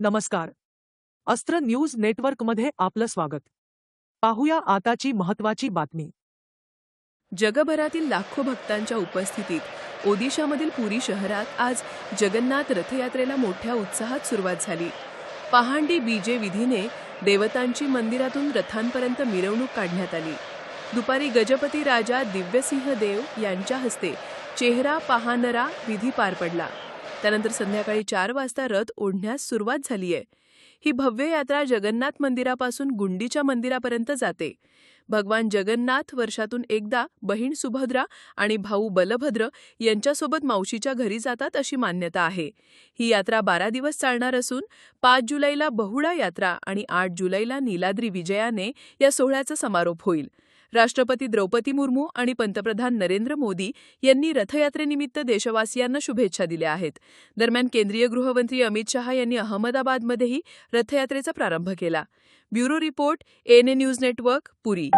नमस्कार. अस्त्र न्यूज नेटवर्कमध्ये आपलं स्वागत. पाहूया आताची महत्वाची बातमी. जगभरातील लाखो भक्तांच्या उपस्थितीत ओदिशामधील पुरी शहरात आज जगन्नाथ रथयात्रेला मोठ्या उत्साहात सुरुवात झाली. पहांडी बीजे विधीने देवतांची मंदिरातून रथांपर्यंत मिरवणूक काढण्यात आली. दुपारी गजपती राजा दिव्यसिंह देव यांच्या हस्ते चेहरा पहानरा विधी पार पडला. त्यानंतर संध्याकाळी चार वाजता रथ ओढण्यास सुरुवात झाली आहे ही भव्य यात्रा जगन्नाथ मंदिरापासून गुंडीच्या मंदिरापर्यंत जाते. भगवान जगन्नाथ वर्षातून एकदा बहीण सुभद्रा आणि भाऊ बलभद्र यांच्यासोबत मावशीच्या घरी जातात अशी मान्यता आहे. ही यात्रा बारा दिवस चालणार असून पाच जुलैला बहुळा यात्रा आणि आठ जुलैला नीलाद्री विजयाने या सोहळ्याचा समारोप होईल. राष्ट्रपती द्रौपदी मुर्मू आणि पंतप्रधान नरेंद्र मोदी यांनी रथयात्रेनिमित्त देशवासियांना शुभेच्छा दिल्या आहेत. दरम्यान केंद्रीय गृहमंत्री अमित शहा यांनी अहमदाबादमध्येही रथयात्रेचा प्रारंभ केला. Bureau report N news network Puri.